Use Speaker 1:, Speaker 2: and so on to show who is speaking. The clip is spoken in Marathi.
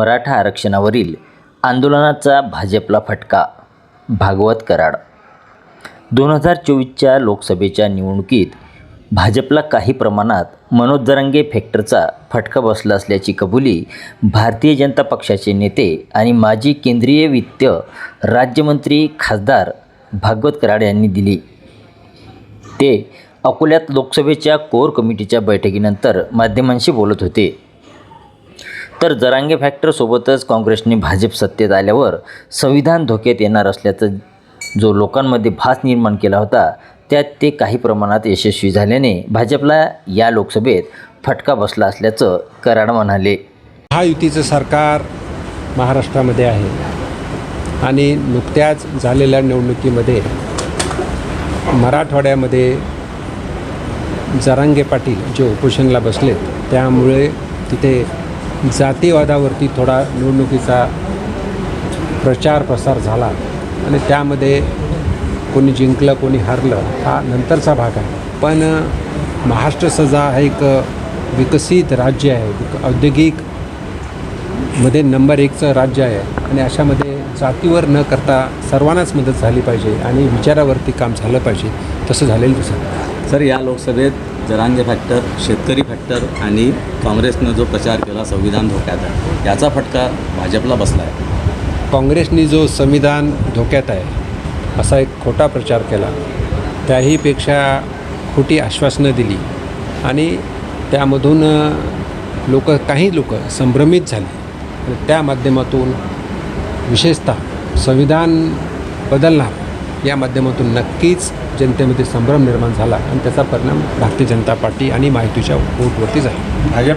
Speaker 1: मराठा आरक्षणावरील आंदोलनाचा भाजपला फटका भागवत कराड. दोन हजार चोवीसच्या लोकसभेच्या निवडणुकीत भाजपला काही प्रमाणात मनोज जरांगे फॅक्टरचा फटका बसला असल्याची कबुली भारतीय जनता पक्षाचे नेते आणि माजी केंद्रीय वित्त राज्यमंत्री खासदार भागवत कराड यांनी दिली. ते अकोल्यात लोकसभेच्या कोर कमिटीच्या बैठकीनंतर माध्यमांशी बोलत होते. तर जरांगे फॅक्टरसोबतच काँग्रेसने भाजप सत्तेत आल्यावर संविधान धोक्यात येणार असल्याचं जो लोकांमध्ये भास निर्माण केला होता त्यात ते काही प्रमाणात यशस्वी झाल्याने भाजपला या लोकसभेत फटका बसला असल्याचं कराड म्हणाले.
Speaker 2: महायुतीचं सरकार महाराष्ट्रामध्ये आहे आणि नुकत्याच झालेल्या निवडणुकीमध्ये मराठवाड्यामध्ये जरांगे पाटील जे उपोषणला बसलेत त्यामुळे तिथे जातीवादावरती थोडा निवडणुकीचा प्रचार प्रसार झाला आणि त्यामध्ये कोणी जिंकलं कोणी हरलं हा नंतरचा भाग आहे. पण महाराष्ट्र सजा हा एक विकसित राज्य आहे. औद्योगिकमध्ये नंबर एकचं राज्य आहे आणि अशामध्ये जातीवर न करता सर्वांनाच मदत झाली पाहिजे आणि विचारावरती काम झालं पाहिजे. तसं झालेलं दिसत
Speaker 3: सर या लोकसभेत जरांगे फॅक्टर शेतकरी फॅक्टर आणि काँग्रेसनं जो प्रचार केला संविधान धोक्यात आहे याचा फटका भाजपला बसला आहे.
Speaker 2: काँग्रेसनी जो संविधान धोक्यात आहे असा एक खोटा प्रचार केला त्याहीपेक्षा खोटी आश्वासनं दिली आणि त्यामधून लोक काही लोक संभ्रमित झाले. त्या माध्यमातून विशेषतः संविधान बदलणार या माध्यमातून नक्कीच जनतेमध्ये संभ्रम निर्माण झाला आणि त्याचा परिणाम भारतीय जनता पार्टी आणि माहितीच्या वोटवरती झाला.
Speaker 3: भाजप